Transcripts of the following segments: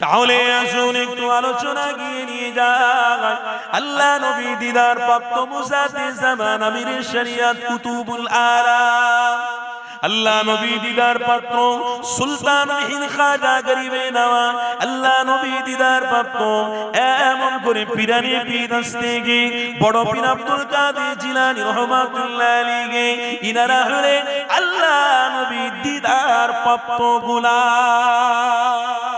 তাহলে আসুন একটু আলোচনা গিয়ে নিয়ে যাক আল্লাহ নবী দিদার প্রাপ্ত মুসাতে জামান আমির শরিয়াত কুতুবুল আলাম আল্লাহ নবী দিদার পাত্র সুলতান হিন খাজা গরিবে আল্লাহ নবী দিদার পাত্র এমন করে পিরানি পীর আসতে গিয়ে বড় পীর আব্দুল কাদের জিলানী রহমাতুল্লাহ আলাইহি ইনারা হলেন আল্লাহ নবী দিদার প্রাপ্ত গোলাম।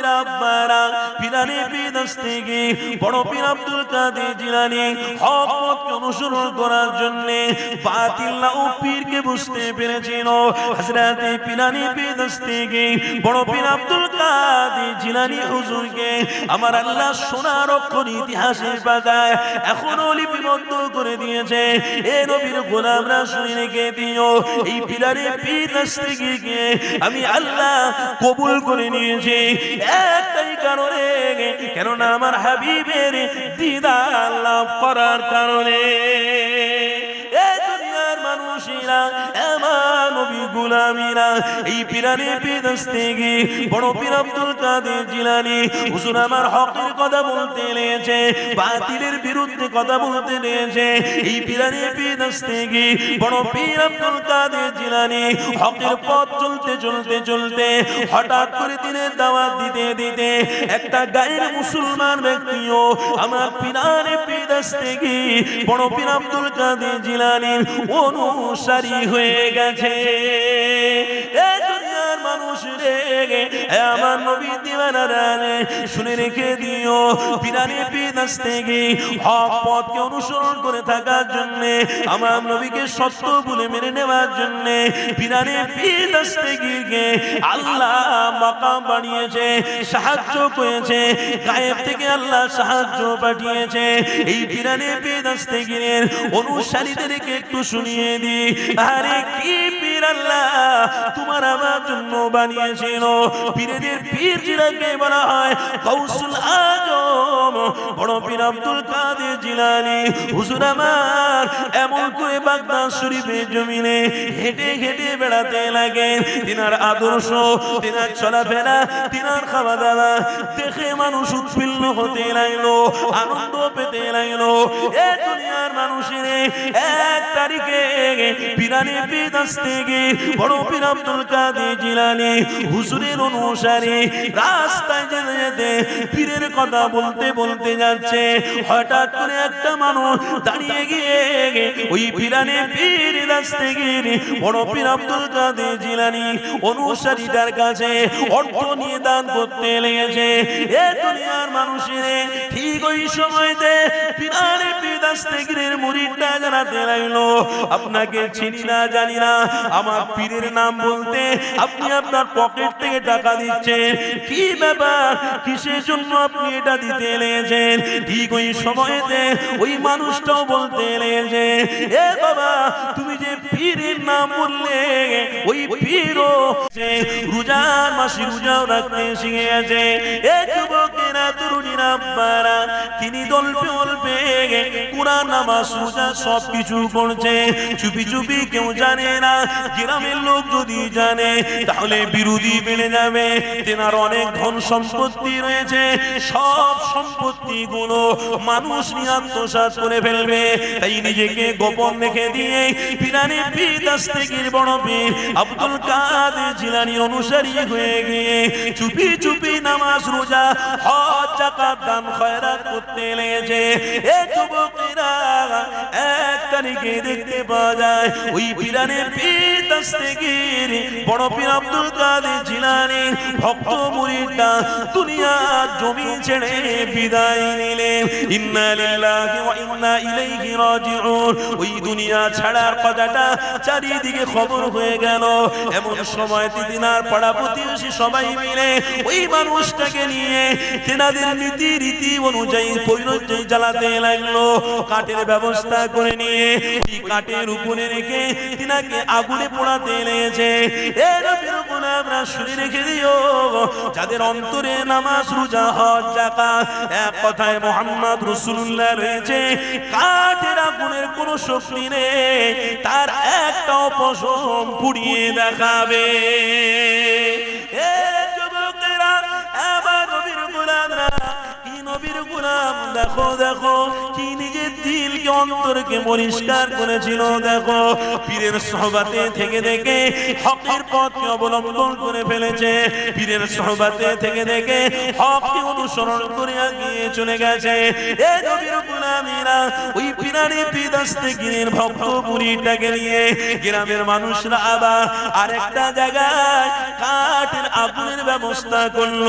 তরুণীরা আব্বারা পিরানি পিনাস্তে গিয়ে বড় পীর আব্দুল কাদের জিলানি, হক পথকে অনুসরণ করার জন্য বাতিল ও পীরকে বুঝতে পেরেছিল। হযরতে পিরানি গিয়ে বড় পীর আব্দুল কাদের জিলানি হুজুরকে আমার আল্লাহ সোনার অক্ষর ইতিহাসের পাতায় এখনও লিপিবদ্ধ করে দিয়েছে। এ নবীর গোলামরা শুনে রেখে দিও, এই পিনাস্তে গিয়ে আমি আল্লাহ কবুল করে নিয়েছি। একটাই কারণে, কেননা আমার হাবিবের দিদার লাভ করার কারণে। মানুষেরা এই বলতে বাতিলের বিরুদ্ধে কথা বলতে লেগেছে এই পিরানে বেদস্তে গিয়ে বড় পীর আব্দুল জিলানি, হকের পথ চলতে চলতে চলতে, হঠাৎ করে দিনের দাওয়াত দিতে দিতে একটা গায়ের মুসলমান ব্যক্তিও আমার পিনারে পেদাসতে গিয়ে বড় পীর আব্দুল কাদের জিলানির অনুসারী হয়ে গেছে। অনুসরণ করে থাকার আমার নবীকে সত্য বলে মেনে নেওয়ার আল্লাহ বানিয়েছে, সাহায্য করেছে, গায়েব থেকে আল্লাহ সাহায্য পাঠিয়েছে। এই পিরানে পিদাস্তে গিয়ে অনুসারীদেরকে একটু শুনিয়ে দি, আরে কি পীর আল্লাহ তোমার আমার জন্য বানিয়েছিল। পীরেদের পীর জিরাকে বলা হয় কৌশল আজম, বড় পীর আব্দুল কাদের জিলানি। হুজুর আমার, এমন করে বাগদাদ শরীফের জমিনে হেঁটে হেঁটে বেড়াতে লাগে তিনার আদর্শ, তিনার চলাফেরা, তিনার খাওয়া দাওয়া দেখে মানুষ উৎফুল্ল হতে লাগল, আনন্দ পেতে লাগল। এ দুনিয়ার মানুষের এক তারিখে পিরানি বিদাস থেকে বড় পীর আব্দুল কাদের জিলানি, হুজুরের অনুসারী, রাস্তায় যেতে যেতে পীরের কথা বলতে বলতে যাচ্ছে। হঠাৎ করে একটা মানুষ দাঁড়িয়ে গিয়ে ওই পিরানি পীর দাস থেকে বড় পীর আব্দুল কাদের জিলানি অনুসারীটার কাছে অর্থ নিয়ে দান করতে লেগেছে। এ দুনিয়ার মানুষের ঠিক ওই সময়তে পিরানি বিদাস থেকে মুরিদটা জানাতে লাগল। আপনাকে চিনি না, জানি না। আমার পীরের নাম বলতে আপনি আপনার পকেট থেকে টাকা দিচ্ছেন। কি ব্যাপার? কিসের জন্য আপনি এটা দিতে লেগেছেন ঠিক ওই সময়তে ওই মানুষটাও বলতে লেগেছে এ বাবা, তুমি যে পীরের নাম বললে, ওই পীরও রোজার মাসে রোজাও রাখতে শিখে গেছে এ যুবকেরা তিনি দলপে অল্পে রোজা সব কিছু চুপি চুপি কেউ জানে না, গ্রামের লোক যদি জানে, তাহলে বিরোধী বেড়ে যাবে। তেনার অনেক ধন সম্পত্তি রয়েছে, সব সম্পত্তি গুলো মানুষ নিয়ে আত্মসাৎ করে ফেলবে। তাই নিজেকে গোপন রেখে দিয়ে পিরানি পিদাস থেকে বড় পীর আব্দুল কাদের জিলানি অনুসারী হয়ে গিয়ে চুপি চুপি নামাজ, রোজা, হজ দান খয়রাত করতে লেগেছে। এ যুবকেরা এক তারিখে দেখতে পাওয়া যায়, ওই পিরানের পীর দাস্তেগির বড় পীর আব্দুল কাদের জিলানি ভক্ত মুরিদটা দুনিয়া জমি ছেড়ে বিদায় নিলেন। চারিদিকে খবর হয়ে গেল। এমন সময় প্রতিবেশী সবাই মিলে ওই মানুষটাকে নিয়ে তেনাদের নীতি রীতি অনুযায়ী জ্বালাতে লাগল। কাঠের ব্যবস্থা করে নিয়ে কাঠের উপরে রেখে তিনাকে আগুনে পোড়াতে লেগেছে। নবীর শুনে রেখে দিও। যাদের অন্তরে নামাজ, রোজা, হজ এক কথায় মোহাম্মদ রাসূলুল্লাহ রয়েছে। কাঠের আগুনের কোনো শক্তি নেই। তার একটা পশম পুড়িয়ে দেখাবে। আমার নবীর গোলামরা, কি নবীর গোলাম? দেখো দেখো, কি নিজের দিলকে অন্তরকে পরিষ্কার করেছিল, দেখো, পীরের সহবাতে থেকে থেকে হকের পথকে অবলম্বন করে ফেলেছে। পীরের সহবাতে থেকে থেকে হককে অনুসরণ করে আগিয়ে চলে গেছে। এ নবীর গোলামীরা ওই পিরানি পিদাস্তে গিরের ভক্ত বুড়িটাকে নিয়ে গ্রামের মানুষরা আবার আরেকটা জায়গায় কাঠের আগুনের ব্যবস্থা করল।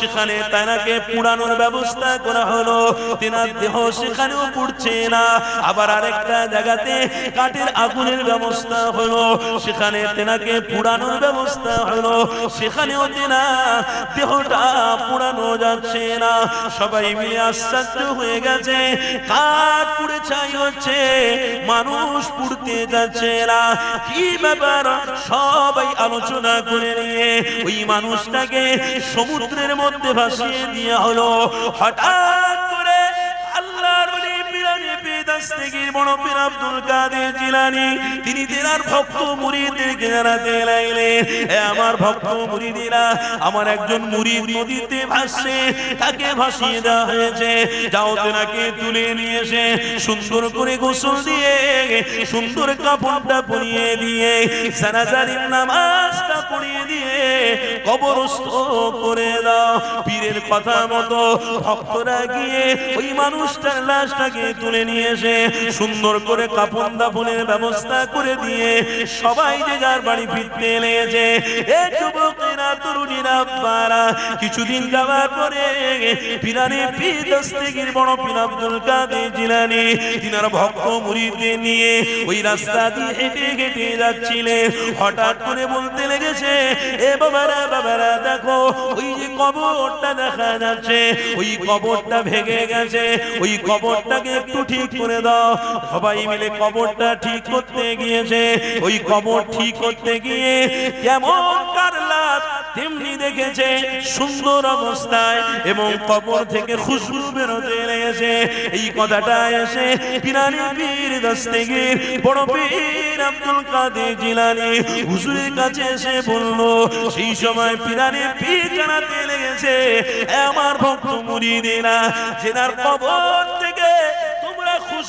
সেখানে তানাকে পুরানোর ব্যবস্থা করা হলো। তেনার দেহ সেখানেও পুড়ছে না। আবার আরেকটা জায়গাতে কাঠের আগুনের ব্যবস্থা হলো। সেখানে তেনাকে পুরানোর ব্যবস্থা হলো। সেখানেও তেনা দেহটা পুরানো যাচ্ছে না। সবাই মিলে আশ্চর্য হয়ে গেছে। কাঠ পুড়ে ছাই হচ্ছে, মানুষ পুড়তে যাচ্ছে না। কি ব্যাপার? সবাই আলোচনা করে নিয়ে ওই মানুষটাকে সমুদ্রের মধ্যে ভাসিয়ে দেওয়া হলো। হঠাৎ পিরানি বেদাস্তেগীর বড় সুন্দর করে গোসল দিয়ে, সুন্দর কাপড়টা পরিয়ে দিয়ে সানাজারির নামাজটা দিয়ে কবরস্থ করে দাও। পীরের কথা মতো ভক্তরা গিয়ে ওই মানুষটার লাশটাকে তুলে নিয়ে এসে সুন্দর করে কাপড় দাপনের ব্যবস্থা করে দিয়ে সবাই যে যার বাড়ি ফিরতে লেগেছে, এ যুবকেরা তরুণীরা পারা কিছুদিন যাওয়ার পরে পিরানি পীর বড় পীর আব্দুল কাদের জিলানি, তিনার ভক্ত মুরিদদের নিয়ে ওই রাস্তা দিয়ে হেঁটে হেঁটে যাচ্ছিলেন। হঠাৎ করে বলতে লেগেছে, এ বাবারা বাবারা, দেখো, ওই কবরটা দেখা যাচ্ছে, ওই কবরটা ভেঙে গেছে, ওই কবরটাকে একটু ঠিক করে দাও। সবাই মিলে কবরটা ঠিক করতে গিয়েছে, ওই কবর ঠিক করতে গিয়ে কেমন তেমনি দেখেছে সুন্দর অবস্থায় এবং কবর থেকে খুশবু বেরোতে লেগেছে। এই কথাটা এসে পিরানি পীর দস্তেগীর বড় পীর আব্দুল কাদের জিলানি হুজুরের কাছে এসে বলল, সেই সময় পিরানি পীর জানাতে লেগেছে আমার ভক্ত মুরিদেরা জেনার কবর থেকে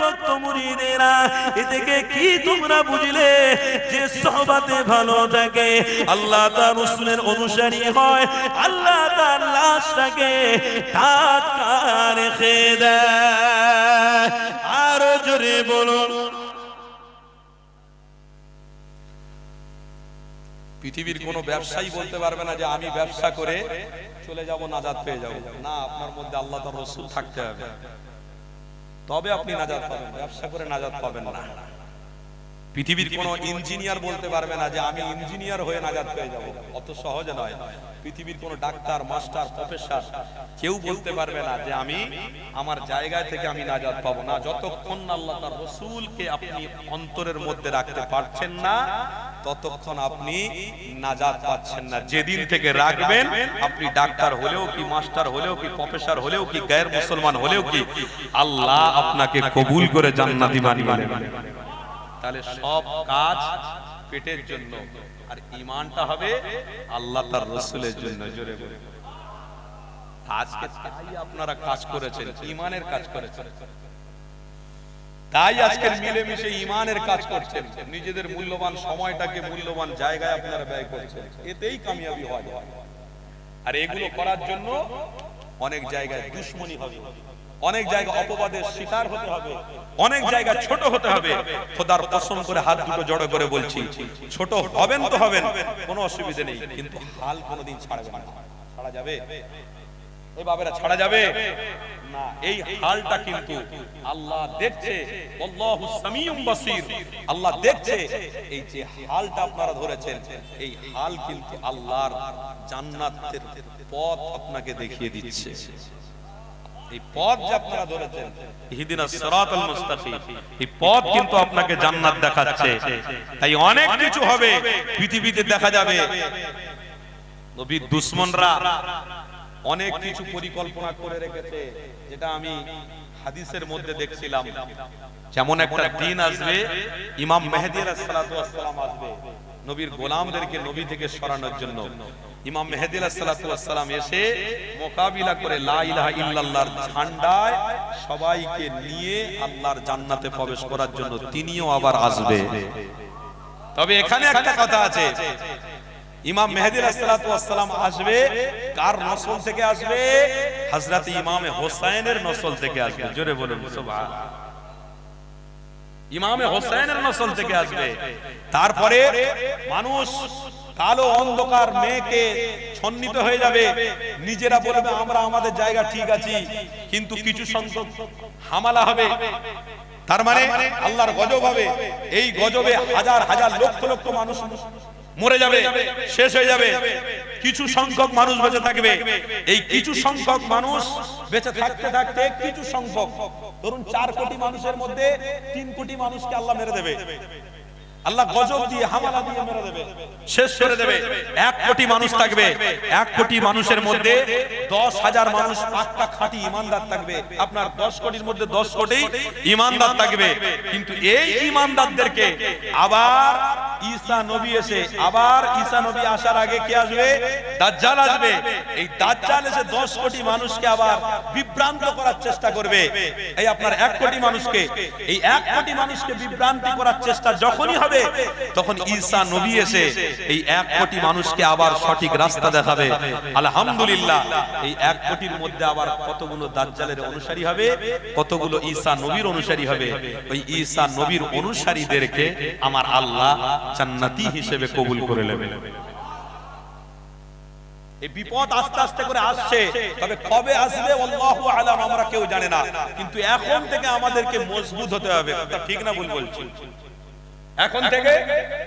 ভক্ত মুরিদেরা। কি তোমরা বুঝলে যে সহবাতে ভালো থাকে? আল্লাহ তার রসুলের অনুসারী হয়, আল্লাহ তার লাশটাকে রেখে দেয়। জোরে বলুন। পৃথিবীর কোনো ব্যবসায়ী বলতে পারবে না যে আমি ব্যবসা করে চলে যাব পেয়ে যাব। না, আপনার মধ্যে আল্লাহ তার রসুল থাকতে হবে। তবে আপনি নাজাদ পাবেন ব্যবসা করে নাজাদ পাবেন না। পৃথিবীর কোনো ইঞ্জিনিয়ার বলতে পারবে না যে আমি ইঞ্জিনিয়ার হয়ে নাজাদ পেয়ে যাব। অত সহজে নয়। পৃথিবীর কোনো ডাক্তার মাস্টার প্রফেসর কেউ বলতে পারবে না যে আমি আমার জায়গায় থেকে আমি নাজাদ পাবো না। যতক্ষণ না আল্লাহ তার রসুলকে আপনি অন্তরের মধ্যে রাখতে পারছেন না ততক্ষণ আপনি নাজাদ পাচ্ছেন না। যেদিন থেকে রাখবেন আপনি ডাক্তার হলেও কি মাস্টার হলেও কি প্রফেসর হলেও কি গায়ের মুসলমান হলেও কি আল্লাহ আপনাকে কবুল করে জান্নাতি বানিয়ে তাহলে সব কাজ পেটের জন্য। আর ইমানটা হবে আল্লাহ তার রসুলের জন্য, জোরে আজকে তাই আপনারা কাজ করেছেন ইমানের কাজ করেছেন। তাই মিলেমিশে ইমানের কাজ করছেন। নিজেদের মূল্যবান সময়টাকে মূল্যবান জায়গায় আপনারা ব্যয় করছেন। এতেই কামিয়াবি হয়। আর এগুলো করার জন্য অনেক জায়গায় দুশ্মনী হবে। অনেক জায়গায় অপবাদের শিকার হতে হবে। অনেক জায়গায় ছোট হতে হবে। খোদার কসম করে হাত দুটো জড়ো করে বলছি ছোট হবেন তো হবেন কোনো অসুবিধা নেই। কিন্তু হাল কোনোদিন ছাড়বে না। ছাড়া যাবে? বাবেরা ছাড়া যাবে? না, এই হালটা কিন্তু আল্লাহ দেখছে। আল্লাহু সামিউম বাসির। আল্লাহ দেখছে এই যে হালটা আপনারা ধরেছেন, এই হাল কিন্তু আল্লাহর জান্নাতের পথ আপনাকে দেখিয়ে দিচ্ছে। এই পথ আপনারা ধরেছেন সিরাতাল মুস্তাকিম, এই পথ কিন্তু আপনাকে জান্নাত দেখাচ্ছে। তাই অনেক কিছু হবে, পৃথিবীতে দেখা যাবে। নবীর দুশমনরা অনেক কিছু পরিকল্পনা করে রেখেছে যেটা আমি হাদিসের মধ্যে দেখছিলাম। যেমন একটা দিন আসবে ইমাম মেহেদি আলাইহিসসালাতু আসবে। নবীর গোলামদেরকে নবী থেকে সরানোর জন্য। ইমাম মেহেদি আলাইহিসসালাতু এসে মোকাবিলা করে লা ইলাহা ইল্লাল্লাহর ঝান্ডায় সবাইকে নিয়ে আল্লাহর জান্নাতে প্রবেশ করার জন্য তিনিও আবার আসবে। তবে এখানে একটা কথা আছে। ইমাম মেহেদি আসসালাম আসবে, কার নসল থেকে আসবে? হযরত ইমাম হোসেনের নসল থেকে আসবে। জোরে বলুন ইমামে হোসেনের নসল থেকে আসবে। তারপরে মানুষ কালো অন্ধকার মেয়েকে ছন্নিত হয়ে যাবে। নিজেরা বলবে, আমরা আমাদের জায়গা ঠিক আছি, কিন্তু কিছু সংখ্যক হামালা হবে। তার মানে আল্লাহর গজব হবে। এই গজবে হাজার হাজার লক্ষ লক্ষ মানুষ মরে যাবে শেষ হয়ে যাবে। কিছু সংখ্যক মানুষ বেঁচে থাকবে। এই কিছু সংখ্যক মানুষ বেঁচে থাকতে থাকতে কিছু সংখ্যক। ধরুন চার কোটি মানুষের মধ্যে তিন কোটি মানুষকে আল্লাহ মেরে দেবে। আল্লাহ গজব দিয়ে হামালা দিয়ে মেরে দেবে। শেষ করে দেবে। এক কোটি মানুষ থাকবে। এক কোটি মানুষের মধ্যে দশ হাজার মানুষ পাক্কা খাঁটি ইমানদার থাকবে। আপনার দশ কোটির মধ্যে দশ কোটি ইমানদার থাকবে। কিন্তু এই ইমানদারদেরকে আবার ঈসা নবী এসে, আবার ঈসা নবী আসার আগে কে আসবে? দাজ্জাল আসবে। এই দাজ্জাল এসে 10 কোটি মানুষকে আবার বিভ্রান্ত করার চেষ্টা করবে। এই আপনার 1 কোটি মানুষকে, এই 1 কোটি মানুষকে বিভ্রান্তি করার চেষ্টা যখনই হবে তখন ঈসা নবী এসে এই 1 কোটি মানুষকে আবার সঠিক রাস্তা দেখাবে। আলহামদুলিল্লাহ, এই 1 কোটির মধ্যে আবার কতগুলো দাজ্জালের অনুসারী হবে, কতগুলো ঈসা নবীর অনুসারী হবে। ওই ঈসা নবীর অনুসারীদেরকে আমার আল্লাহ জান্নাতি হিসেবে কবুল করে এই বিপদ আস্তে আস্তে করে আসছে, তবে কবে আসবে আল্লাহু আলাম আমরা কেউ জানে না। কিন্তু এখন থেকে আমাদেরকে মজবুত হতে হবে। ঠিক না ভুল বলছি? এখন থেকে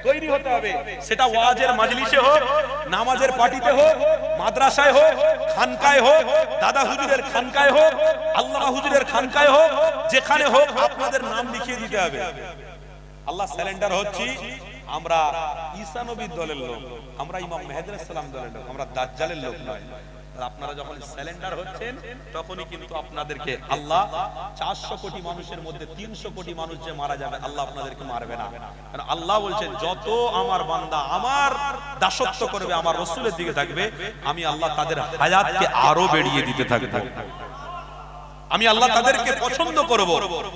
তৈরি হতে হবে। সেটা ওয়াজের মাজলিসে হোক, নামাজের পার্টিতে হোক, মাদ্রাসায় হোক, খানকায় হোক, দাদা হুজুরের খানকায় হোক আল্লাহ হুজুরের খানকায় হোক, যেখানে হোক আপনাদের নাম লিখিয়ে দিতে হবে। আল্লাহ স্যালেন্ডার হচ্ছি, আমরা ঈসা নবীর দলের লোক, আমরা ইমাম মেহেদুল সালাম দলের লোক, আমরা দাজ্জালের লোক নয়। আপনারা যখন স্যালেন্ডার হচ্ছেন, তখনই কিন্তু আপনাদেরকে আল্লাহ চারশো কোটি মানুষের মধ্যে তিনশো কোটি মানুষ যে মারা যাবে, আল্লাহ আপনাদেরকে মারবে না। কারণ আল্লাহ বলছে, যত আমার বান্দা আমার দাসত্ব করবে, আমার রসুলের দিকে থাকবে, আমি আল্লাহ তাদের হায়াতকে আরও বেড়িয়ে দিতে থাকব। আমি আল্লাহ তাদেরকে পছন্দ করব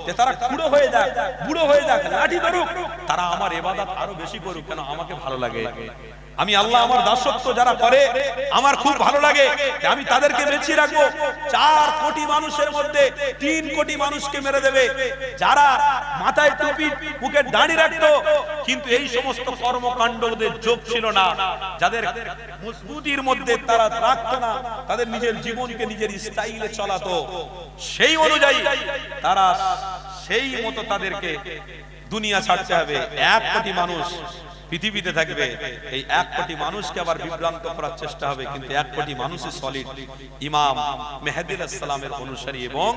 যে তারা খুঁড়ো হয়ে যাক, বুড়ো হয়ে যাক, লাঠি ধরুক তারা আমার এবাদত আরও বেশি করুক, কেন আমাকে ভালো লাগে? আমি আল্লাহ আমার দাসত্ব যারা করে, আমার খুব ভালো লাগে আমি তাদেরকে বেঁচিয়ে রাখব। চার কোটি মানুষের মধ্যে তিন কোটি মানুষকে মেরে দেবে। যারা মাথায় টুপি মুখে দাঁড়িয়ে রাখতো, কিন্তু এই সমস্ত কর্মকাণ্ডদের যোগ ছিল না। যাদের মজবুতির মধ্যে তারা রাখতো না, তাদের নিজের জীবনকে নিজের স্টাইলে চলাতো। সেই অনুযায়ী তারা সেই মতো তাদেরকে দুনিয়া ছাড়তে হবে। এক কোটি মানুষ পৃথিবীতে থাকবে, এই এক কোটি মানুষকে আবার বিভ্রান্ত করার চেষ্টা হবে, কিন্তু এক কোটি মানুষই সলিড ইমাম মেহেদিল ইসলামের অনুসারী এবং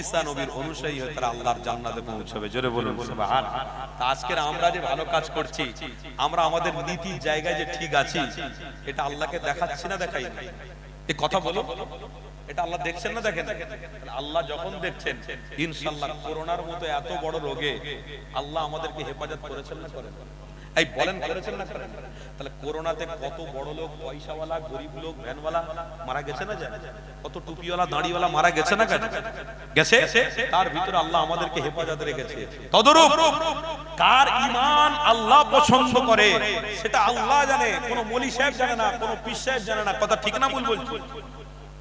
ঈসা নবীর অনুসারী হয়ে তারা আল্লাহর জান্নাতে পৌঁছবে। জোরে বলুন, সুবহান। তা আজকের আমরা যে ভালো কাজ করছি, আমরা আমাদের নীতির জায়গায় যে ঠিক আছি, এটা আল্লাহকে দেখাচ্ছি না দেখাই? এই কথা বলো। এটা আল্লাহ দেখছেন না দেখেন? আল্লাহ যখন দেখছেন ইনশাল্লাহ করোনার মতো এত বড় রোগে আল্লাহ আমাদেরকে হেফাজত করেছেন না করেন এই বলেন করেছেন না? তাহলে করোনাতে কত বড় লোক, পয়সাওয়ালা, গরিব লোক ভ্যানওয়ালা মারা গেছে না যায় কত টুপিওয়ালা, দাড়িওয়ালা মারা গেছে না কেন? গেছে তার ভিতরে আল্লাহ আমাদেরকে হেফাজতে রেখেছে তদরূপ কার ইমান আল্লাহ পছন্দ করে, সেটা আল্লাহ জানে, কোন মলি সাহেব জানে না, কোন পীর সাহেব জানে না, কথা ঠিক না ভুল বলছি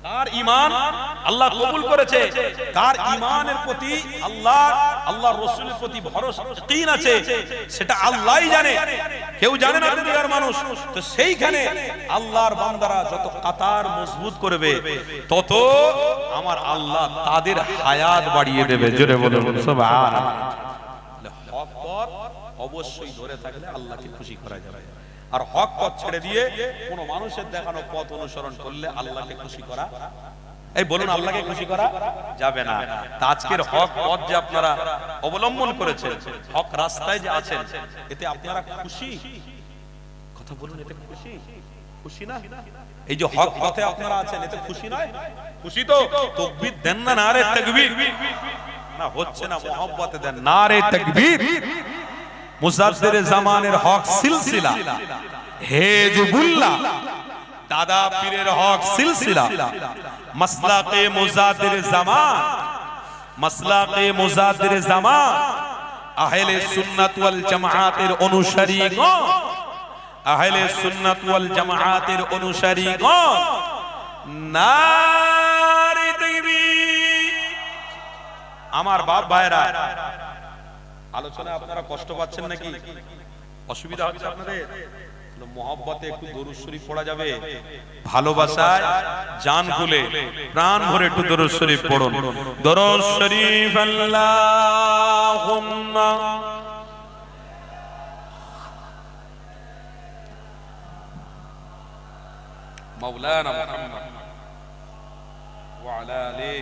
কার ইমান আল্লাহ কবুল করেছে। কার ইমানের প্রতি আল্লাহ আল্লাহ রসুলের প্রতি আছে। সেটা জানে। কেউ জানে না দুনিয়ার মানুষ। তো সেইখানে আল্লাহর বান্দারা যত কাতার মজবুত করবে, তত আমার আল্লাহ তাদের হায়াত বাড়িয়ে দেবে। জোরে পথ অবশ্যই ধরে থাকলে আল্লাহকে খুশি করা যাবে। আর হক পথ ছেড়ে দিয়ে কোন মানুষের দেখানো পথ অনুসরণ করলে আল্লাহকে খুশি করা, এই বলুন আল্লাহকে খুশি করা যাবে না। তা আজকের হক পথ যে আপনারা অবলম্বন করেছেন, হক রাস্তায় যে আছেন, এতে আপনারা খুশি? কথা বলুন, এতে খুশি? খুশি না? এই যে হক পথে আপনারা আছেন, এতে খুশি নয়? খুশি তো? তকবীর দেন না না রে তাকবীর? না, হচ্ছে না মোহাম্মতে দেন নারে তাকবীর? মুজাদ্দির জামানের হক সিলসিলা। হেজবুল্লাহ দাদা পীরের হক সিলসিলা। মাসলাকে মুজাদ্দির জামান মাসলাকে মুজাদ্দির জামান। আহলে সুন্নাত ওয়াল জামাআতের অনুসারীগণ আহলে সুন্নাত ওয়াল জামাআতের অনুসারীগণ। নারে তাকবীর আমার বাপ ভাইরা আলোচনায় আপনারা কষ্ট পাচ্ছেন নাকি? অসুবিধা হচ্ছে আপনাদের? মোহাব্বতে একটু দরুদ পড়া যাবে? ভালোবাসায় জান খুলে প্রাণ ভরে একটু দরুদ পড়ুন। দরুদ শরীফ আল্লাহুম্মা। মাওলানা মুহাম্মদ। ওয়া আলা আলিহি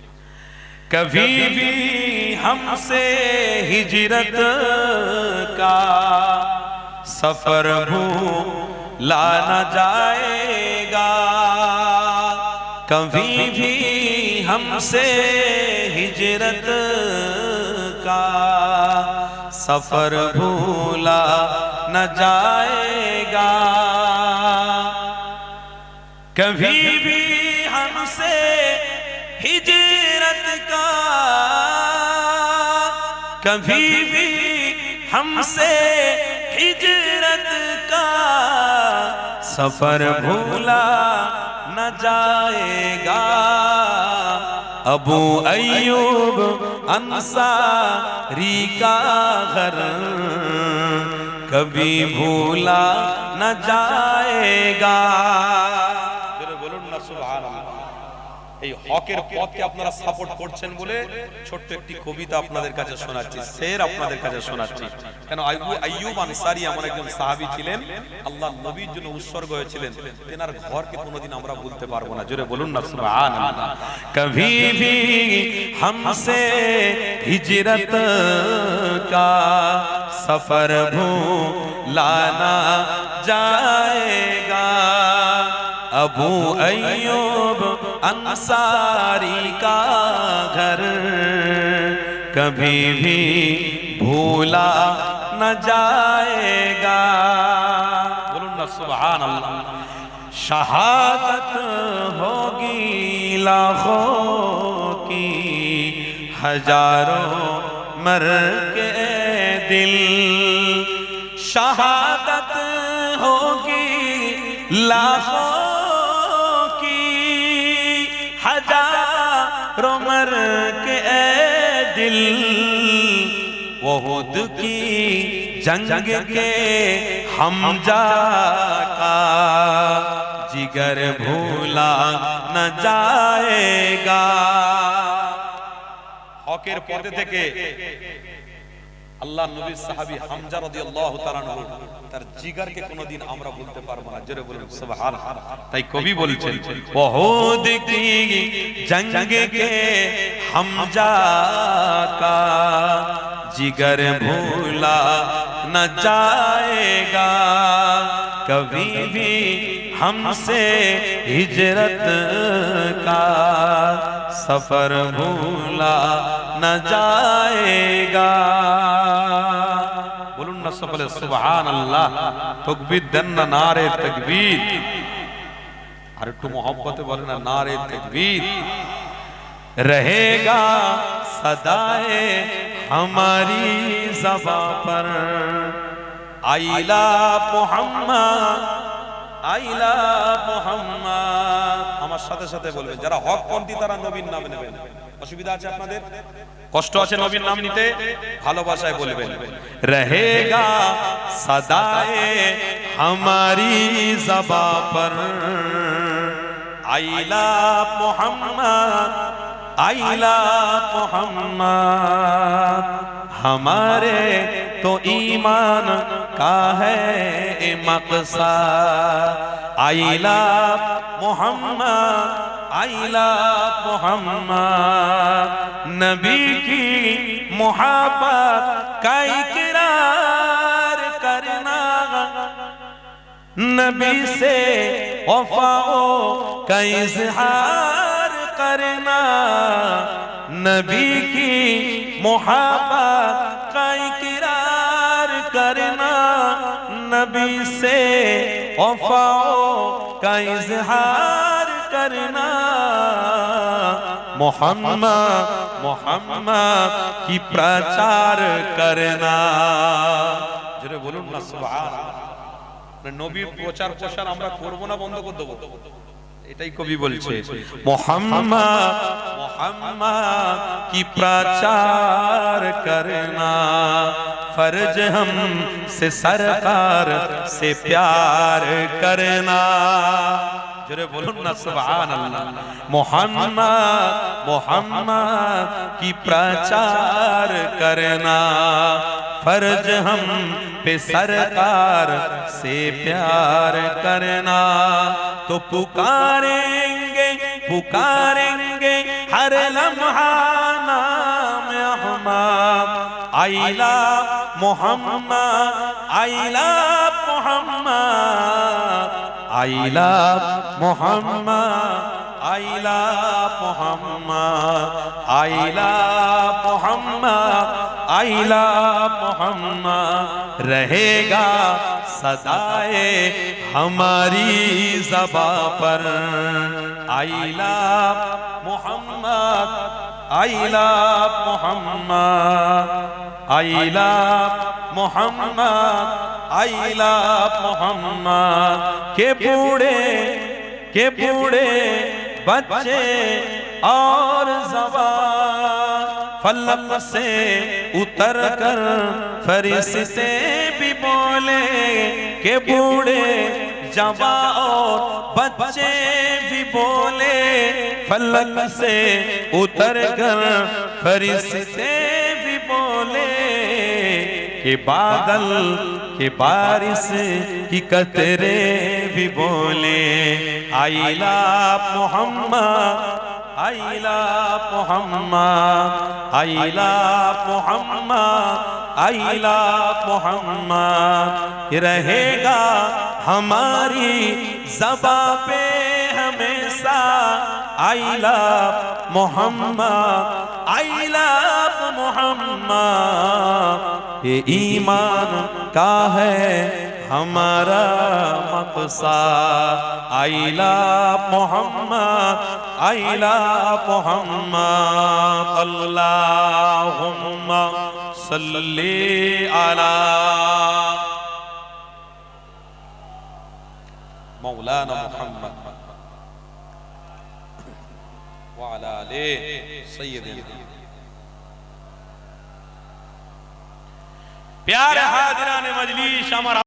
کبھی بھی ہم سے ہجرت کا سفر بھولا نہ جائے گا۔ کبھی بھی ہم سے ہجرت کا سفر بھولا نہ جائے گا۔ کبھی بھی ہم سے ہجرت کبھی بھی ہم سے ہجرت کا سفر بھولا نہ جائے گا۔ ابو ایوب انصاری کا گھر کبھی بھولا نہ جائے گا۔ এই হকের পথকে আপনারা সাপোর্ট করছেন বলে ছোট্ট একটি কবিতা আপনাদের কাছে শোনাচ্ছি শের আপনাদের কাছে শোনাচ্ছি কেন আইয়ুব আইয়ুব আনসারী এমন একজন সাহাবী ছিলেন আল্লাহ নবীর জন্য উৎসর্গ হয়েছিলেন তেনার ঘরকে কোনোদিন আমরা ভুলতে পারবো না জোরে বলুন না সুবহানাল্লাহ কভি ভি हमसे हिजरत का सफर भूला ना जाएगा अबू अयूब अंसारी का घर कभी भी भूला न जाएगा बोलूं ना सुभान अल्लाह शहादत होगी लाखों की हजारों मर के दिल शहादत होगी लाखों کے اے دل وہد کی جنگ کے حمزہ کا جگر بھولا نہ جائے گا হকের পথে থেকে আল্লাহ নবী সাহাবী হামজা রাদিয়াল্লাহু তাআলা আনহু তার জিগারকে কোনোদিন আমরা বলতে পারবো না জোরে বলুন সুবহানাল্লাহ তাই কবি বলছেন बहुत की जंग के हमजा का जिगर भूला न जाएगा कभी भी ہم سے ہجرت کا سفر بھولا نہ جائے گا۔ بولن سفر سبحان اللہ، تکبیر دن نارے تکبیر۔ ارے محبت بولنا نارے تکبیر۔ رہے گا صدائے ہماری زبا پر۔ آئلہ محمد আইলা মোহাম্মদ। আমার সাথে সাথে বলবেন, যারা হক পন্থী, তারা নবীর নাম নেবেন। অসুবিধা আছে আপনাদের? কষ্ট আছে নবীর নাম নিতে? ভালোবাসায় বলবেন রহেগা সদায়ে হামারি জবা পর আইলা মোহাম্মদ আইলা মোহাম্মদ। ہمارے تو ایمان کا ہے مقصد۔ آئیلا محمد آئیلا محمد۔ نبی کی محبت کا اقرار کرنا۔ نبی سے وفاؤ کا اظہار کرنا۔ नबी की मोहब्बत का इकरार करना नबी से वफाओ का इजहार करना मोहम्मद मोहम्मद की प्रचार करना জোরে বলুন না সুবহানাল্লাহ মানে নবীর প্রচার প্রসার আমরা করব না বন্ধ করে দেবো এটাই কবি বলছে। মোহাম্মদ মোহাম্মদ কি প্রচার করনা? فرج ہم سے سرکار سے پیار کرنا جرے بولن نا سبحان اللہ محمد محمد کی پرچار کرنا فرج ہم پہ سرکار سے پیار کرنا تو پکاریں گے پکاریں گے ہر لمحہ نام احمد آئیلا محمد آئیلا محمد آئیلا محمد آئلہ محمد آئلہ محمد آئلہ محمد، رہے گا صدائے ہماری زباں پر۔ آئلہ محمد آئلہ محمد آئلہ محمد آئلہ محمد، کے بوڑھے کے بوڑھے بچے اور زبان فلق سے اتر کر فرشتے بھی بولے کہ بوڑھے جمع اور بچے بھی بولے فلق سے اتر کر فرشتے بھی بولے کہ بادل के बारिश की कतरे भी बोले आइला मोहम्मद आइला मोहम्मद आइला मोहम्मद आइला मोहम्मद रहेगा हमारी जबा पे हमेशा आइला मोहम्मद आइला मोहम्मद یہ ایمان کا ہے ہمارا مقصد ایلا محمد آئلہ محمد، اللہم صلی علی۔ مولانا محمد وعلا علیہ سیدنا۔ প্যার হাজরান মজলিস আমার